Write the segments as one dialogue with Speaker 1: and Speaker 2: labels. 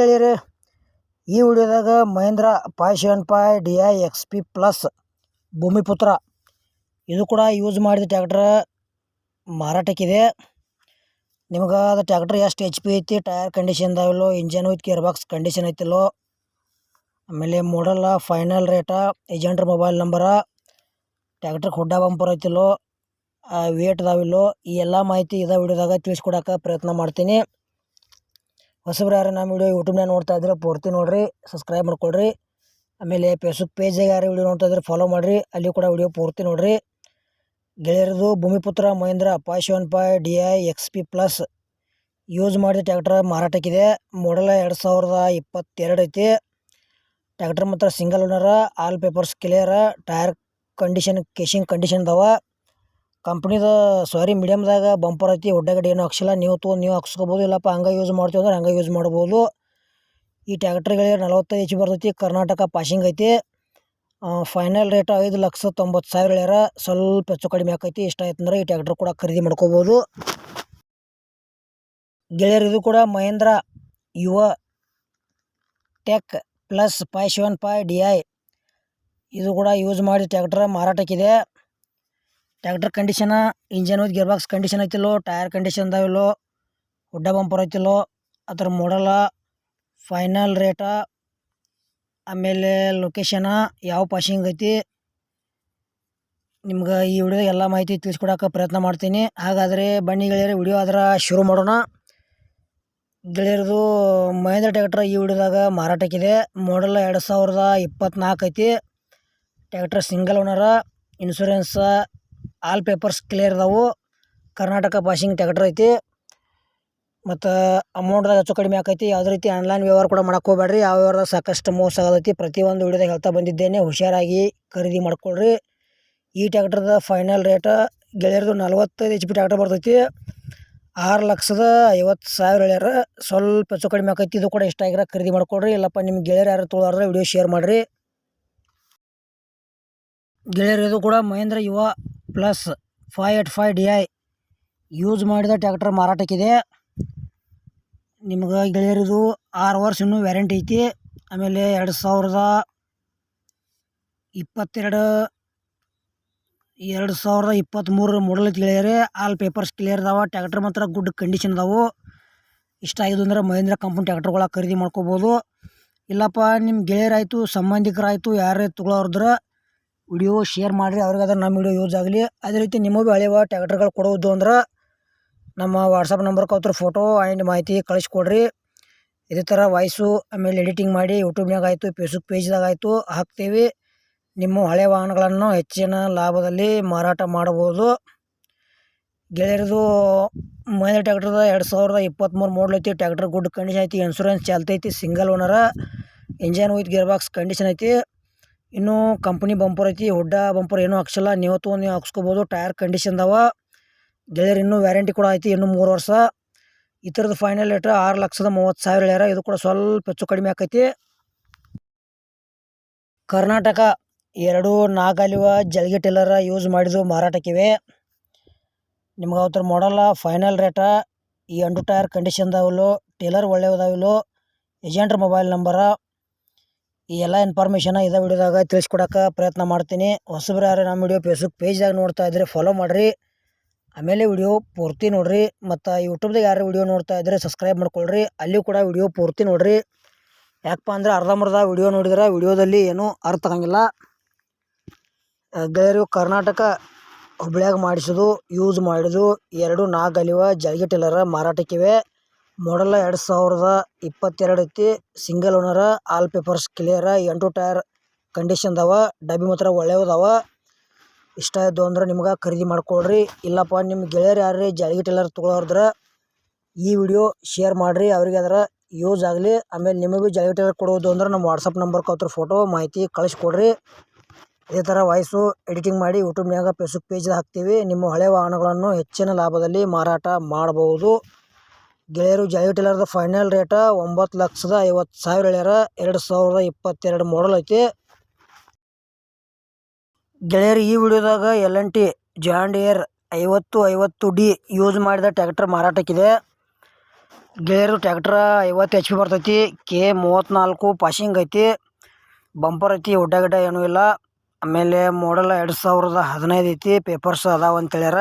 Speaker 1: Hi ಈ ವಿಡಿಯೋದಾಗ Mahindra five seven five D I X P plus Bhumiputra. ಇದು ಕೂಡ use ಮಾಡಿದ ಟ್ಯಾಕ್ಟ್ರ ಮಾರಾಟಕ್ಕಿದೆ. ನಿಮ್ಗೆ ಅದು ಟ್ಯಾಕ್ಟ್ರ್ ಎಷ್ಟು ಎಚ್ ಪಿ ಐತಿ, tyre condition ಇದಾವಲ್ಲೋ engine with gear box condition ಐತಿಲ್ಲೋ ಆಮೇಲೆ model final rate ಏಜೆಂಟ್ರ mobile number tractor hood bumper ಐತಿಲ್ಲೋ weight ಅದಾವಿಲ್ಲೋ ಈ ಎಲ್ಲ ಮಾಹಿತಿ ಇದೇ ವಿಡಿಯೋದಾಗ ತಿಳಿಸ್ಕೊಡಕ್ಕೆ ಪ್ರಯತ್ನ ಮಾಡ್ತೀನಿ. ಹೊಸಬ್ರು ಯಾರು ನಮ್ಮ ವಿಡಿಯೋ ಯೂಟ್ಯೂಬ್ನಾಗ ನೋಡ್ತಾ ಇದ್ರೆ ಪೂರ್ತಿ ನೋಡಿರಿ ಸಬ್ಸ್ಕ್ರೈಬ್ ಮಾಡ್ಕೊಳ್ರಿ. ಆಮೇಲೆ ಫೇಸ್ಬುಕ್ ಪೇಜಾಗ ಯಾರು ವಿಡಿಯೋ ನೋಡ್ತಾ ಇದ್ರೆ ಫಾಲೋ ಮಾಡಿರಿ ಅಲ್ಲಿ ಕೂಡ ವಿಡಿಯೋ ಪೂರ್ತಿ ನೋಡಿರಿ. ಗೆಳೆಯರದು Bhumiputra Mahindra five seven five D I X P plus use ಮಾಡಿದ ಟ್ಯಾಕ್ಟರ್ ಮಾರಾಟಕ್ಕಿದೆ. ಮಾಡಲ ಎರಡು ಸಾವಿರದ ಇಪ್ಪತ್ತೆರಡು ಐತಿ. ಟ್ಯಾಕ್ಟರ್ ಮಾತ್ರ single owner all papers clear tyre condition casing condition ಅದಾವ. ಕಂಪ್ನಿದ ಸಾರಿ ಮೀಡಿಯಮ್ದಾಗ ಬಂಪರ್ ಐತಿ ಒಡ್ಡಗಡೆ ಏನು ಹಾಕ್ಸಿಲ್ಲ. ನೀವು ತೊಗೊಂಡು ನೀವು ಹಾಕ್ಸ್ಕೊಬೋದು, ಇಲ್ಲಪ್ಪ ಹಂಗೆ ಯೂಸ್ ಮಾಡ್ತೀವಿ ಅಂದ್ರೆ ಹಂಗೆ ಯೂಸ್ ಮಾಡ್ಬೋದು. ಈ ಟ್ಯಾಕ್ಟ್ರಿಗೆ ನಲವತ್ತೈದು ಎಚ್ ಬರ್ತೈತಿ, ಕರ್ನಾಟಕ ಪಾಸಿಂಗ್ ಐತಿ. ಫೈನಲ್ ರೇಟ್ ಐದು ಲಕ್ಷ ತೊಂಬತ್ತು ಸಾವಿರ ಹೇಳ್ಯಾರ. ಸ್ವಲ್ಪ ಹೆಚ್ಚು ಕಡಿಮೆ ಆಕೈತಿ, ಇಷ್ಟ ಆಯ್ತು ಅಂದ್ರೆ ಈ ಟ್ಯಾಕ್ಟ್ರ್ ಕೂಡ ಖರೀದಿ ಮಾಡ್ಕೋಬೋದು. ಗೆಳೆಯರು ಇದು ಕೂಡ Mahindra Yuvo tech plus five seven five D I ಇದು ಕೂಡ ಯೂಸ್ ಮಾಡಿ tractor ಮಾರಾಟಕ್ಕಿದೆ. Tractor condition, engine with gear box condition ಐತಿಲ್ಲೋ, tyre condition ಅದಾವಿಲ್ಲೋ ಉಡ್ಡ ಬಂಪರ್ ಐತಿಲ್ಲೋ, ಅದ್ರ ಮಾಡಲ ಫೈನಲ್ ರೇಟ ಆಮೇಲೆ ಲೊಕೇಶನ ಯಾವ ಪಾಸಿಂಗ್ ಐತಿ, ನಿಮ್ಗೆ ಈ ವಿಡಿಯೋ ಎಲ್ಲ ಮಾಹಿತಿ ತಿಳಿಸ್ಕೊಡೋಕೆ ಪ್ರಯತ್ನ ಮಾಡ್ತೀನಿ. ಹಾಗಾದರೆ ಬನ್ನಿ ಗೆಳೆಯರೆ, ವಿಡಿಯೋ ಆದ್ರೆ ಶುರು ಮಾಡೋಣ. ಗೆಳೆಯರದು, ಮಹೇಂದ್ರ ಟ್ಯಾಕ್ಟ್ರ್ ಈ ವಿಡಿಯೋದಾಗ ಮಾರಾಟಕ್ಕಿದೆ. ಮಾಡಲ್ ಎರಡು ಸಾವಿರದ ಇಪ್ಪತ್ತ್ನಾಲ್ಕು ಐತಿ. Tractor single owner insurance all papers clear ಇದಾವೆ. ಕರ್ನಾಟಕ ಪಾಸಿಂಗ್ ಟ್ಯಾಕ್ಟ್ರ್ ಐತಿ. ಮತ್ತು ಅಮೌಂಟ್ದಾಗ ಹೆಚ್ಚು ಕಡಿಮೆ ಆಕೈತಿ. ಯಾವುದೇ ರೀತಿ ಆನ್ಲೈನ್ ವ್ಯವಹಾರ ಕೂಡ ಮಾಡಕ್ಕೆ ಹೋಗ್ಬೇಡ್ರಿ ಯಾವ ವ್ಯವಹಾರದಾಗ ಸಾಕಷ್ಟು ಮೋಸ ಆಗತೈತಿ. ಪ್ರತಿಯೊಂದು ವಿಡಿಯೋದಾಗ ಹೇಳ್ತಾ ಬಂದಿದ್ದೇನೆ. ಹುಷಾರಾಗಿ ಖರೀದಿ ಮಾಡ್ಕೊಳ್ರಿ. ಈ ಟ್ಯಾಕ್ಟ್ರದ ಫೈನಲ್ ರೇಟ ಗೆಳೆಯರದು ನಲ್ವತ್ತೈದು ಎಚ್ ಪಿ ಟ್ಯಾಕ್ಟರ್ ಬರ್ತೈತಿ. ಆರು ಲಕ್ಷದ ಐವತ್ತು ಸಾವಿರ ಹೇಳ್ಯಾರ ಸ್ವಲ್ಪ ಹೆಚ್ಚು ಕಡಿಮೆ ಆಕೈತಿ. ಇದು ಕೂಡ ಇಷ್ಟ ಆಗಿರೋ ಖರೀದಿ ಮಾಡ್ಕೊಳ್ರಿ. ಇಲ್ಲಪ್ಪ ನಿಮ್ಮ ಗೆಳೆಯರು ಯಾರು ತೊಗೊಳಾರ್ರೆ ವಿಡಿಯೋ ಶೇರ್ ಮಾಡಿರಿ. ಗೆಳೆಯರು ಇದು ಕೂಡ Mahindra Yuvo plus five eight five D I use ಮಾಡಿದ ಟ್ಯಾಕ್ಟರ್ ಮಾರಾಟಕ್ಕಿದೆ. ನಿಮ್ಗೆ ಗೆಳೆಯರಿದು ಆರು ವರ್ಷ ಇನ್ನೂ ವ್ಯಾರಂಟಿ ಐತಿ. ಆಮೇಲೆ ಎರಡು ಸಾವಿರದ ಇಪ್ಪತ್ತೆರಡು, ಎರಡು ಸಾವಿರದ ಇಪ್ಪತ್ತ್ಮೂರು ಮೊಡಲ್ ಗೆಳೆಯರಿ. ಆಲ್ ಪೇಪರ್ಸ್ ಕ್ಲಿಯರ್ ಅದಾವ. ಟ್ಯಾಕ್ಟರ್ ಮಾತ್ರ ಗುಡ್ ಕಂಡೀಷನ್ ಅದಾವು. ಇಷ್ಟ ಆಗಿದ್ದು ಅಂದ್ರೆ ಮಹೇಂದ್ರ ಕಂಪನಿ ಟ್ಯಾಕ್ಟರ್ಗಳ ಖರೀದಿ ಮಾಡ್ಕೋಬೋದು. ಇಲ್ಲಪ್ಪ ನಿಮ್ಮ ಗೆಳೆಯರಾಯಿತು, ಸಂಬಂಧಿಕರಾಯಿತು, ಯಾರೇ ತೊಗೊಳೋರ್ದ್ರೆ ವಿಡಿಯೋ ಶೇರ್ ಮಾಡಿರಿ ಅವ್ರಿಗೆ ಅದ್ರ ನಮ್ಮ ವಿಡಿಯೋ ಯೂಸ್ ಆಗಲಿ. ಅದೇ ರೀತಿ ನಿಮಗೂ ಹಳೆಯ ಟ್ಯಾಕ್ಟರ್ಗಳು ಕೊಡೋದು ಅಂದ್ರೆ ನಮ್ಮ ವಾಟ್ಸಪ್ ನಂಬರ್ ಅವ್ರ ಫೋಟೋ ಆ್ಯಂಡ್ ಮಾಹಿತಿ ಕಳಿಸ್ಕೊಡ್ರಿ. ಇದೇ ಥರ ವಾಯ್ಸು ಆಮೇಲೆ ಎಡಿಟಿಂಗ್ ಮಾಡಿ ಯೂಟ್ಯೂಬ್ನಾಗ ಆಯಿತು ಫೇಸ್ಬುಕ್ ಪೇಜ್ದಾಗ ಆಯಿತು, ಹಾಕ್ತೀವಿ. ನಿಮ್ಮ ಹಳೆ ವಾಹನಗಳನ್ನು ಹೆಚ್ಚಿನ ಲಾಭದಲ್ಲಿ ಮಾರಾಟ ಮಾಡ್ಬೋದು. ಗೆಳೆಯರದು, ಮಹೇಂದ್ರ ಟ್ಯಾಕ್ಟರ್ದ ಎರಡು ಸಾವಿರದ ಇಪ್ಪತ್ತ್ಮೂರು ಮಾಡಲ್ ಐತಿ, ಟ್ಯಾಕ್ಟರ್ ಗುಡ್ ಕಂಡೀಷನ್ ಐತಿ insurance ಚಾಲ್ತೈತಿ single owner engine with gear box condition ಐತಿ. ಇನ್ನು ಕಂಪ್ನಿ ಬಂಪರ್ ಐತಿ, ಹುಡ್ಡ ಬಂಪರ್ ಏನೂ ಹಾಕ್ಸಲ್ಲ. ನೀವು ತೊಗೊಂಡು ನೀವು ಹಾಕ್ಸ್ಕೊಬೋದು. ಟೈರ್ ಕಂಡೀಷನ್ ಅದಾವ. ಗೆಳೆಯರು ಇನ್ನೂ ವ್ಯಾರಂಟಿ ಕೂಡ ಐತಿ, ಇನ್ನೂ ಮೂರು ವರ್ಷ. ಈ ಥರದ ಫೈನಲ್ ರೇಟ್ ಆರು ಲಕ್ಷದ ಮೂವತ್ತು ಸಾವಿರ ಹೇಳ್ಯಾರ. ಇದು ಕೂಡ ಸ್ವಲ್ಪ ಹೆಚ್ಚು ಕಡಿಮೆ ಆಕೈತಿ. ಕರ್ನಾಟಕ ಎರಡು ನಾಗಾಲಿವ ಜಲ್ಗಿ ಟೇಲರ ಯೂಸ್ ಮಾಡಿದ್ದು ಮಾರಾಟಕ್ಕಿವೆ. ನಿಮ್ಗೆ ಅವತ್ತರ ಮಾಡಲ್ಲ, ಫೈನಲ್ ರೇಟ, ಈ ಅಂಡು ಟೈರ್ ಕಂಡೀಷನ್ ಅದಾವಿಲ್ಲೋ, ಟೇಲರ್ ಒಳ್ಳೆಯದಾವಿಲ್ಲೋ ಏಜೆಂಟ್ರ ಮೊಬೈಲ್ ನಂಬರ ಈ ಎಲ್ಲ ಇನ್ಫಾರ್ಮೇಷನ್ನ ಇದೇ ವಿಡಿಯೋದಾಗ ತಿಳಿಸ್ಕೊಡಕ್ಕೆ ಪ್ರಯತ್ನ ಮಾಡ್ತೀನಿ. ಹೊಸಬ್ರು ಯಾರು ನಮ್ಮ ವಿಡಿಯೋ ಫೇಸ್ಬುಕ್ ಪೇಜ್ದಾಗ ನೋಡ್ತಾ ಇದ್ರೆ ಫಾಲೋ ಮಾಡಿರಿ. ಆಮೇಲೆ ವಿಡಿಯೋ ಪೂರ್ತಿ ನೋಡಿರಿ. ಮತ್ತು ಯೂಟ್ಯೂಬ್ದಾಗ ಯಾರು ವಿಡಿಯೋ ನೋಡ್ತಾ ಇದ್ದರೆ ಸಬ್ಸ್ಕ್ರೈಬ್ ಮಾಡ್ಕೊಳ್ರಿ. ಅಲ್ಲಿ ಕೂಡ ವಿಡಿಯೋ ಪೂರ್ತಿ ನೋಡಿರಿ. ಯಾಕಪ್ಪ ಅಂದ್ರೆ ಅರ್ಧಂಬರ್ಧ ವಿಡಿಯೋ ನೋಡಿದ್ರೆ ವಿಡಿಯೋದಲ್ಲಿ ಏನೂ ಅರ್ಥ ಆಗಂಗಿಲ್ಲ. ಗೆಳೆಯರು, ಕರ್ನಾಟಕ ಹುಬ್ಳ್ಯಾಗ ಮಾಡಿಸೋದು ಯೂಸ್ ಮಾಡಿದು ಎರಡು ನಾಗಲಿವ, ಜಲ್ಗಿ ಟೇಲರ ಮಾರಾಟಕ್ಕಿವೆ. ಮಾಡಲ್ಲ ಎರಡು ಸಾವಿರದ ಇಪ್ಪತ್ತೆರಡು ಐತಿ single owner, all papers clear, ಎಂಟು ಟೈರ್ ಕಂಡೀಷನ್ ಅದಾವ, ಡಬ್ಬಿ ಮಾತ್ರ ಒಳ್ಳೆಯದವ ಇಷ್ಟ ಇದ್ದು ಅಂದ್ರೆ ನಿಮ್ಗೆ ಖರೀದಿ ಮಾಡ್ಕೊಳ್ರಿ ಇಲ್ಲಪ್ಪ ನಿಮ್ಮ ಗೆಳೆಯರು ಯಾರ್ರಿ, ಜಾಲಿಗೆ ಟೇಲರ್ ತೊಗೊಳೋರ್ದ್ರೆ ಈ ವಿಡಿಯೋ ಶೇರ್ ಮಾಡಿರಿ. ಅವ್ರಿಗೆ ಅದರ ಯೂಸ್ ಆಗಲಿ. ಆಮೇಲೆ ನಿಮಗೂ ಜಾಲಿಗೆ ಟೇಲರ್ ಕೊಡೋದು ಅಂದ್ರೆ ನಮ್ಮ ವಾಟ್ಸಪ್ ನಂಬರ್ ಅವ್ರ ಫೋಟೋ, ಮಾಹಿತಿ ಕಳಿಸ್ಕೊಡ್ರಿ. ಇದೇ ಥರ ವಾಯ್ಸು ಎಡಿಟಿಂಗ್ ಮಾಡಿ ಯೂಟ್ಯೂಬ್ನಾಗ ಫೇಸ್ಬುಕ್ ಪೇಜ್ ಹಾಕ್ತೀವಿ. ನಿಮ್ಮ ಹಳೆ ವಾಹನಗಳನ್ನು ಹೆಚ್ಚಿನ ಲಾಭದಲ್ಲಿ ಮಾರಾಟ ಮಾಡಬಹುದು ಗೆಳೆಯರು ಜಾಯ್ ಟೇಲರ್ದ ಫೈನಲ್ ರೇಟ ಒಂಬತ್ತು ಲಕ್ಷದ ಐವತ್ತು ಸಾವಿರ ಹೇಳ್ಯಾರ ಎರಡು ಸಾವಿರದ ಇಪ್ಪತ್ತೆರಡು ಮಾಡಲ್ ಐತಿ. ಗೆಳೆಯರು ಈ ವಿಡಿಯೋದಾಗ L N T John Deere ಐವತ್ತು ಐವತ್ತು ಡಿ ಯೂಸ್ ಮಾಡಿದ ಟ್ಯಾಕ್ಟರ್ ಮಾರಾಟಕ್ಕಿದೆ. ಗೆಳೆಯರು ಟ್ಯಾಕ್ಟ್ರ ಐವತ್ತು ಎಚ್ ಪಿ ಬರ್ತೈತಿ ಕೆ ಮೂವತ್ತ್ನಾಲ್ಕು ಪಾಶಿಂಗ್ ಐತಿ ಬಂಪರ್ ಐತಿ ಒಡ್ಡ ಗಿಡ್ಡ ಏನೂ ಇಲ್ಲ. ಆಮೇಲೆ ಮಾಡಲ್ ಎರಡು ಸಾವಿರದ ಹದಿನೈದು ಐತಿ ಪೇಪರ್ಸ್ ಅದಾವ ಅಂತ ಹೇಳ್ಯಾರ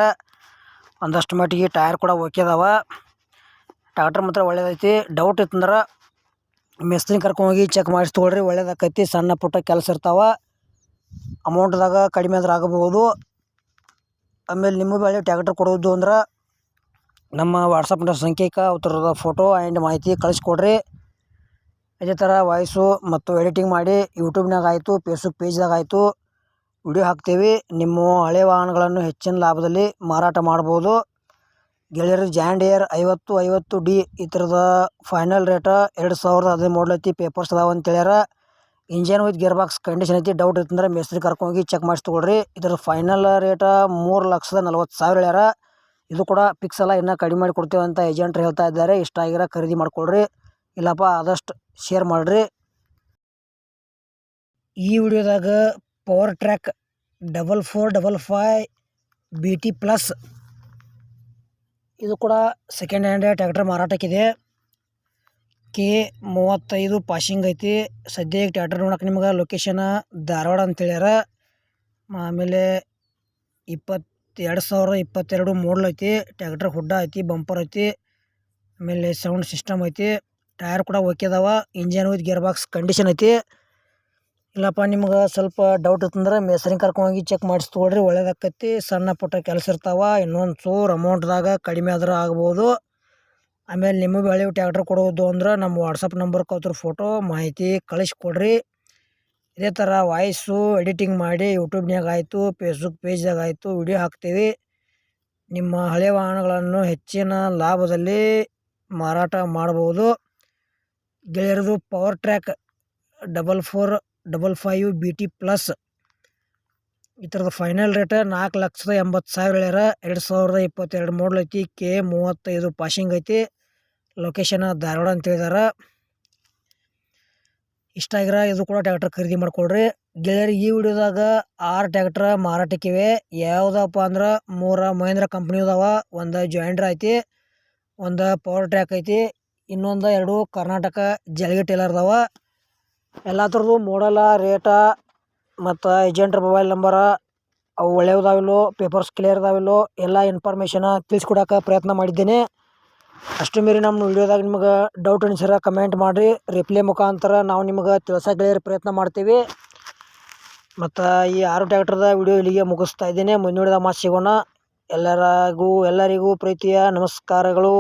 Speaker 1: ಒಂದಷ್ಟು ಮಟ್ಟಿಗೆ ಟೈರ್ ಕೂಡ ಓಕೆ ಅದಾವ. ಟ್ಯಾಕ್ಟ್ರ್ ಮಾತ್ರ ಒಳ್ಳೇದೈತಿ. ಡೌಟ್ ಇತ್ತಂದ್ರೆ ಮಿಸ್ತ್ರಿ ಕರ್ಕೊಂಡೋಗಿ ಚೆಕ್ ಮಾಡಿಸಿ ತೊಗೊಳ್ರಿ, ಒಳ್ಳೇದಾಕೈತಿ. ಸಣ್ಣ ಪುಟ್ಟ ಕೆಲಸ ಇರ್ತಾವೆ. ಅಮೌಂಟ್ದಾಗ ಕಡಿಮೆ ಅಂದ್ರೆ ಆಗಬಹುದು. ಆಮೇಲೆ ನಿಮ್ಮ ಬೆಳೆ ಟ್ಯಾಕ್ಟ್ರ್ ಕೊಡೋದು ಅಂದ್ರೆ ನಮ್ಮ ವಾಟ್ಸಪ್ ಸಂಖ್ಯೆಗೆ ಅವ್ರದ ಫೋಟೋ ಆ್ಯಂಡ್ ಮಾಹಿತಿ ಕಳಿಸ್ಕೊಡ್ರಿ. ಅದೇ ಥರ ವಾಯ್ಸು ಮತ್ತು ಎಡಿಟಿಂಗ್ ಮಾಡಿ ಯೂಟ್ಯೂಬ್ನಾಗ ಆಯಿತು ಫೇಸ್ಬುಕ್ ಪೇಜ್ದಾಗ ಆಯಿತು. ವಿಡಿಯೋ ಹಾಕ್ತೀವಿ. ನಿಮ್ಮ ಹಳೆ ವಾಹನಗಳನ್ನು ಹೆಚ್ಚಿನ ಲಾಭದಲ್ಲಿ ಮಾರಾಟ ಮಾಡ್ಬೋದು. ಗೆಳೆಯರು ಜಾಂಡಿಯರ್ ಐವತ್ತು ಐವತ್ತು ಡಿ ಈ ಥರದ ಫೈನಲ್ ರೇಟ ಎರಡು ಸಾವಿರದ ಹದಿನೈದು ಐತಿ ಪೇಪರ್ಸ್ ಅದಾವ ಅಂತ ಹೇಳ್ಯಾರ. Engine with gear box condition ಐತಿ ಡೌಟ್ ಇತ್ತಂದ್ರೆ ಮೇಸ್ತ್ರಿ ಕರ್ಕೊಂಡೋಗಿ ಚೆಕ್ ಮಾಡಿಸಿ ತೊಗೊಳ್ರಿ. ಇದ್ರ ಫೈನಲ್ ರೇಟ ಮೂರು ಲಕ್ಷದ ನಲ್ವತ್ತು ಸಾವಿರ ಹೇಳ್ಯಾರ. ಇದು ಕೂಡ ಫಿಕ್ಸ್ ಅಲ್ಲ ಇನ್ನೂ ಕಡಿಮೆ ಮಾಡಿ ಕೊಡ್ತೇವೆ ಅಂತ ಏಜೆಂಟ್ರು ಹೇಳ್ತಾ ಇದ್ದಾರೆ. ಇಷ್ಟ ಆಗಿರೋ ಖರೀದಿ ಮಾಡ್ಕೊಳ್ರಿ. ಇಲ್ಲಪ್ಪ, ಆದಷ್ಟು ಶೇರ್ ಮಾಡಿರಿ. ಈ ವಿಡಿಯೋದಾಗ Powertrac double four double five B T plus ಇದು ಕೂಡ ಸೆಕೆಂಡ್ ಹ್ಯಾಂಡ್ ಟ್ಯಾಕ್ಟರ್ ಮಾರಾಟಕ್ಕಿದೆ. ಕೆ ಮೂವತ್ತೈದು ಪಾಶಿಂಗ್ ಐತಿ. ಸದ್ಯಕ್ಕೆ ಟ್ಯಾಕ್ಟರ್ ನೋಡಕ್ಕೆ ನಿಮ್ಗೆ ಲೊಕೇಶನ್ ಧಾರವಾಡ ಅಂತ ಹೇಳ್ಯಾರ. ಆಮೇಲೆ ಇಪ್ಪತ್ತೆರಡು ಸಾವಿರದ ಇಪ್ಪತ್ತೆರಡು ಮೋಡಲ್ ಐತಿ. ಟ್ಯಾಕ್ಟರ್ ಹುಡ್ಡ ಐತಿ ಬಂಪರ್ ಐತಿ. ಆಮೇಲೆ ಸೌಂಡ್ ಸಿಸ್ಟಮ್ ಐತಿ. ಟೈರ್ ಕೂಡ ಓಕೆ ಅದಾವ. Engine with gear box condition ಐತಿ. ಇಲ್ಲಪ್ಪ, ನಿಮ್ಗೆ ಸ್ವಲ್ಪ ಡೌಟ್ ಇತ್ತಂದ್ರೆ ಮೇಸ್ತ್ರಿ ಕರ್ಕೊಂಡೋಗಿ ಚೆಕ್ ಮಾಡಿಸಿ ತೊಗೊಳ್ರಿ, ಒಳ್ಳೇದಾಕೈತಿ. ಸಣ್ಣ ಪುಟ್ಟ ಕೆಲಸ ಇರ್ತಾವೆ, ಇನ್ನೊಂದು ಚೂರು ಅಮೌಂಟ್ದಾಗ ಕಡಿಮೆ ಆದ್ರೆ ಆಗ್ಬೋದು. ಆಮೇಲೆ ನಿಮ್ಮ ಬೆಳೆ ಟ್ಯಾಕ್ಟ್ರ್ ಕೊಡೋದು ಅಂದ್ರೆ ನಮ್ಮ ವಾಟ್ಸಪ್ ನಂಬರ್ ಅವ್ರ ಫೋಟೋ ಮಾಹಿತಿ ಕಳಿಸ್ಕೊಡ್ರಿ. ಇದೇ ಥರ ವಾಯ್ಸು ಎಡಿಟಿಂಗ್ ಮಾಡಿ ಯೂಟ್ಯೂಬ್ನಾಗ ಆಯಿತು ಫೇಸ್ಬುಕ್ ಪೇಜ್ದಾಗ ಆಯಿತು ವಿಡಿಯೋ ಹಾಕ್ತೀವಿ. ನಿಮ್ಮ ಹಳೆ ವಾಹನಗಳನ್ನು ಹೆಚ್ಚಿನ ಲಾಭದಲ್ಲಿ ಮಾರಾಟ ಮಾಡ್ಬೋದು. ಗೆಳೆಯರದು Powertrac double four double five B T plus ಈ ಥರದ ಫೈನಲ್ ರೇಟ್ ನಾಲ್ಕು ಲಕ್ಷದ ಎಂಬತ್ತು ಸಾವಿರ ಹೇಳ್ಯಾರ. ಎರಡು ಸಾವಿರದ ಇಪ್ಪತ್ತೆರಡು ಮಾಡಲ್ ಐತಿ. ಕೆ ಮೂವತ್ತೈದು ಪಾಸಿಂಗ್ ಐತಿ. ಲೊಕೇಶನ್ ಧಾರವಾಡ ಅಂತ ಹೇಳಿದಾರ. ಇಷ್ಟ ಆಗಿರ ಇದು ಕೂಡ ಟ್ಯಾಕ್ಟ್ರ್ ಖರೀದಿ ಮಾಡ್ಕೊಳ್ರಿ. ಗೆಳೆಯರು ಈ ವಿಡಿಯೋದಾಗ ಆರು ಟ್ಯಾಕ್ಟ್ರ ಮಾರಾಟಕ್ಕಿವೆ ಯಾವುದಪ್ಪ ಅಂದ್ರೆ ಮೂರ ಮಹೇಂದ್ರ ಕಂಪ್ನಿ ಅದಾವ. ಒಂದು ಜಾಯಿಂಡ್ರ್ ಐತಿ. ಒಂದು ಪವರ್ ಟ್ರ್ಯಾಕ್ ಐತಿ. ಇನ್ನೊಂದು ಎರಡು ಕರ್ನಾಟಕ ಜಲಗಿ ಟೇಲರ್ ಅದಾವ. ಎಲ್ಲ ಥರದ್ದು ಮೋಡಲ್ ರೇಟ ಮತ್ತು ಏಜೆಂಟ್ರ ಮೊಬೈಲ್ ನಂಬರ ಅವು ಒಳ್ಳೆಯದಾವಿಲ್ಲೋ ಪೇಪರ್ಸ್ ಕ್ಲಿಯರ್ ಅದಾವಿಲ್ಲೋ ಎಲ್ಲ ಇನ್ಫಾರ್ಮೇಷನ ತಿಳಿಸ್ಕೊಡಕ್ಕೆ ಪ್ರಯತ್ನ ಮಾಡಿದ್ದೇನೆ. ಅಷ್ಟು ಮೀರಿ ನಮ್ಮ ವಿಡಿಯೋದಾಗ ನಿಮ್ಗೆ ಡೌಟ್ ಅನಿಸಿರ ಕಮೆಂಟ್ ಮಾಡಿರಿ. ರಿಪ್ಲೈ ಮುಖಾಂತರ ನಾವು ನಿಮ್ಗೆ ತಿಳ್ಸಕ್ಕೆ ಪ್ರಯತ್ನ ಮಾಡ್ತೀವಿ. ಮತ್ತು ಈ ಆರು ಟ್ಯಾಕ್ಟ್ರದ ವಿಡಿಯೋ ಇಲ್ಲಿಗೆ ಮುಗಿಸ್ತಾ ಇದ್ದೇನೆ. ಮುಂದಿನ ಮಾತು ಸಿಗೋಣ. ಎಲ್ಲರಿಗೂ ಎಲ್ಲರಿಗೂ ಪ್ರೀತಿಯ ನಮಸ್ಕಾರಗಳು.